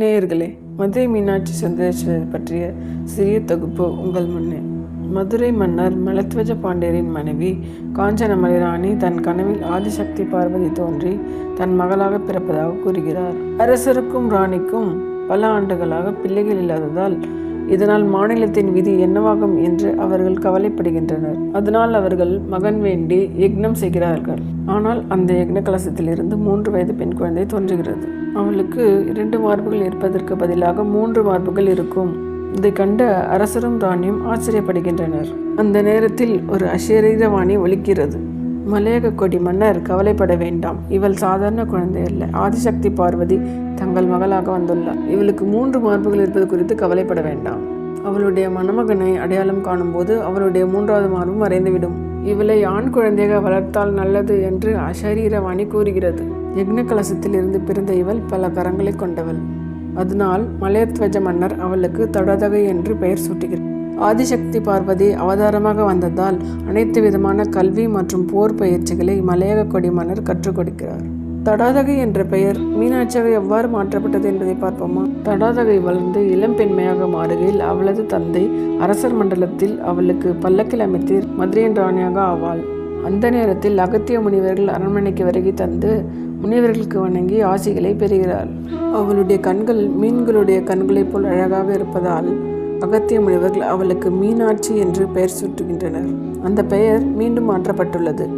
நேயர்களே மதுரை மீனாட்சி சுந்தரேஸ்வரர் பற்றிய சிறிய தொகுப்பு உங்கள் முன்னே. மதுரை மன்னர் மலத்வஜ பாண்டியரின் மனைவி காஞ்சனமலை ராணி தன் கனவில் ஆதிசக்தி பார்வதி தோன்றி தன் மகளாக பிறப்பதாக கூறுகிறார். அரசருக்கும் ராணிக்கும் பல ஆண்டுகளாக பிள்ளைகள் இல்லாததால் இதனால் மாநிலத்தின் விதி என்னவாகும் என்று அவர்கள் கவலைப்படுகின்றனர். அதனால் அவர்கள் மகன் வேண்டி யக்னம் செய்கிறார்கள். ஆனால் அந்த யக்ன கலசத்திலிருந்து மூன்று வயது பெண் குழந்தை தோன்றுகிறது. அவளுக்கு இரண்டு மார்புகள் இருப்பதற்கு பதிலாக மூன்று மார்புகள் இருக்கும். இதை கண்ட அரசரும் ராணியும் ஆச்சரியப்படுகின்றனர். அந்த நேரத்தில் ஒரு அசரீரவாணி ஒலிக்கிறது. மலையக கொடி மன்னர் கவலைப்பட வேண்டாம். இவள் சாதாரண குழந்தை அல்ல. ஆதிசக்தி பார்வதி தங்கள் மகளாக வந்துள்ளார். இவளுக்கு மூன்று மார்புகள் இருப்பது குறித்து கவலைப்பட வேண்டாம். அவளுடைய மணமகனை அடையாளம் காணும்போது அவளுடைய மூன்றாவது மார்பும் மறைந்துவிடும். இவளை ஆண் குழந்தையாக வளர்த்தால் நல்லது என்று அசரீரவாணி கூறுகிறது. யக்ன கலசத்தில் இருந்து பிறந்த இவள் பல கரங்களை கொண்டவள். அதனால் மலையத்வஜ மன்னர் அவளுக்கு தொடதகை என்று பெயர் சூட்டுகிறார். ஆதிசக்தி பார்வதி அவதாரமாக வந்ததால் அனைத்து விதமான கல்வி மற்றும் போர் பயிற்சிகளை மலையக கொடி மன்னர் கற்றுக் கொடுக்கிறார். தடாதகை என்ற பெயர் மீனாட்சியாக எவ்வாறு மாற்றப்பட்டது என்பதை பார்ப்போமா? தடாதகை வளர்ந்து இளம் பெண்மையாக மாறுகையில் அவளது தந்தை அரசர் மண்டலத்தில் அவளுக்கு பல்லக்கில் அமைத்து மதுரையின் ராணியாக ஆவாள். அந்த நேரத்தில் அகத்திய முனிவர்கள் அரண்மனைக்கு வருகை தந்து முனிவர்களுக்கு வணங்கி ஆசிகளை பெறுகிறாள். அவளுடைய கண்கள் மீன்களுடைய கண்களைப் போல் அழகாக இருப்பதால் அகத்திய முனிவர்கள் அவளுக்கு மீனாட்சி என்று பெயர் சுட்டுகின்றனர். அந்த பெயர் மீண்டும் மாற்றப்பட்டுள்ளது.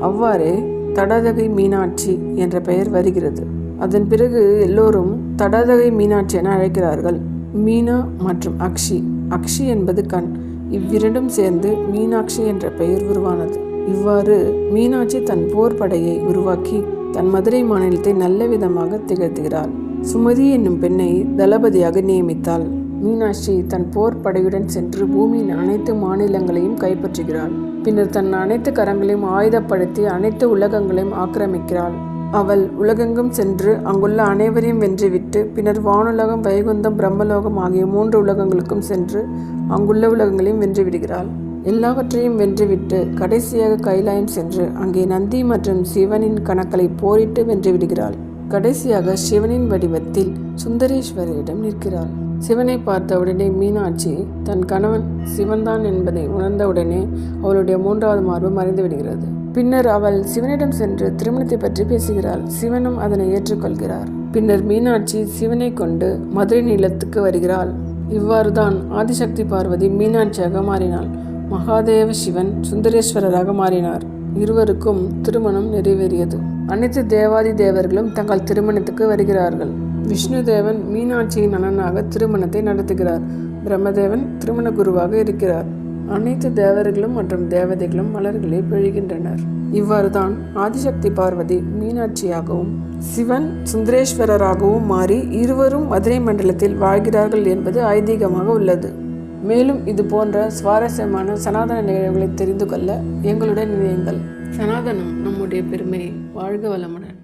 அவ்வாறே தடாதகை மீனாட்சி என்ற பெயர் வருகிறது. அதன் பிறகு எல்லோரும் தடாதகை மீனாட்சி என அழைக்கிறார்கள். மீனா மற்றும் அக்ஷி. அக்ஷி என்பது கண். இவ்விரண்டும் சேர்ந்து மீனாட்சி என்ற பெயர் உருவானது. இவ்வாறு மீனாட்சி தன் போர் படையை உருவாக்கி தன் மதுரை மாநிலத்தை நல்ல விதமாக திகழ்த்துகிறாள். சுமதி என்னும் பெண்ணை தளபதியாக நியமித்தாள். மீனாட்சி தன் போர் படையுடன் சென்று பூமியின் அனைத்து மாநிலங்களையும் கைப்பற்றுகிறாள். பின்னர் தன் அனைத்து கரங்களையும் ஆயுதப்படுத்தி அனைத்து உலகங்களையும் ஆக்கிரமிக்கிறாள். அவள் உலகெங்கும் சென்று அங்குள்ள அனைவரையும் வென்றுவிட்டு பின்னர் வானுலகம் வைகுந்தம் பிரம்மலோகம் ஆகிய மூன்று உலகங்களுக்கும் சென்று அங்குள்ள உலகங்களையும் வென்றுவிடுகிறாள். எல்லாவற்றையும் வென்றுவிட்டு கடைசியாக கைலாயம் சென்று அங்கே நந்தி மற்றும் சிவனின் கணக்களை போரிட்டு வென்றுவிடுகிறாள். கடைசியாக சிவனின் வடிவத்தில் சுந்தரேஸ்வரரிடம் நிற்கிறாள். சிவனை பார்த்தவுடனே மீனாட்சி தன் கணவன் சிவன்தான் என்பதை உணர்ந்தவுடனே அவளுடைய மூன்றாவது மார்பு மறைந்து விடுகிறது. பின்னர் அவள் சிவனிடம் சென்று திருமணத்தை பற்றி பேசுகிறாள். சிவனும் அதனை ஏற்றுக்கொள்கிறார். பின்னர் மீனாட்சி சிவனை கொண்டு மதுரை நிலத்துக்கு வருகிறாள். இவ்வாறுதான் ஆதிசக்தி பார்வதி மீனாட்சியாக மாறினாள். மகாதேவ சிவன் சுந்தரேஸ்வரராக மாறினார். இருவருக்கும் திருமணம் நிறைவேறியது. அனைத்து தேவாதி தேவர்களும் தங்கள் திருமணத்துக்கு வருகிறார்கள். விஷ்ணுதேவன் மீனாட்சியின் அண்ணனாக திருமணத்தை நடத்துகிறார். பிரம்மதேவன் திருமண குருவாக இருக்கிறார். அனைத்து தேவர்களும் மற்றும் தேவதைகளும் மலர்களை இவ்வாறு தான் ஆதிசக்தி பார்வதி மீனாட்சியாகவும் சிவன் சுந்தரேஸ்வரராகவும் மாறி இருவரும் மதுரை மண்டலத்தில் வாழ்கிறார்கள் என்பது ஐதீகமாக உள்ளது. மேலும் இது போன்ற சுவாரஸ்யமான சனாதன நிகழ்வுகளை தெரிந்து கொள்ள எங்களுடன் இணையுங்கள். சனாதனம் நம்முடைய பெருமை வாழ்க வளமுடன்.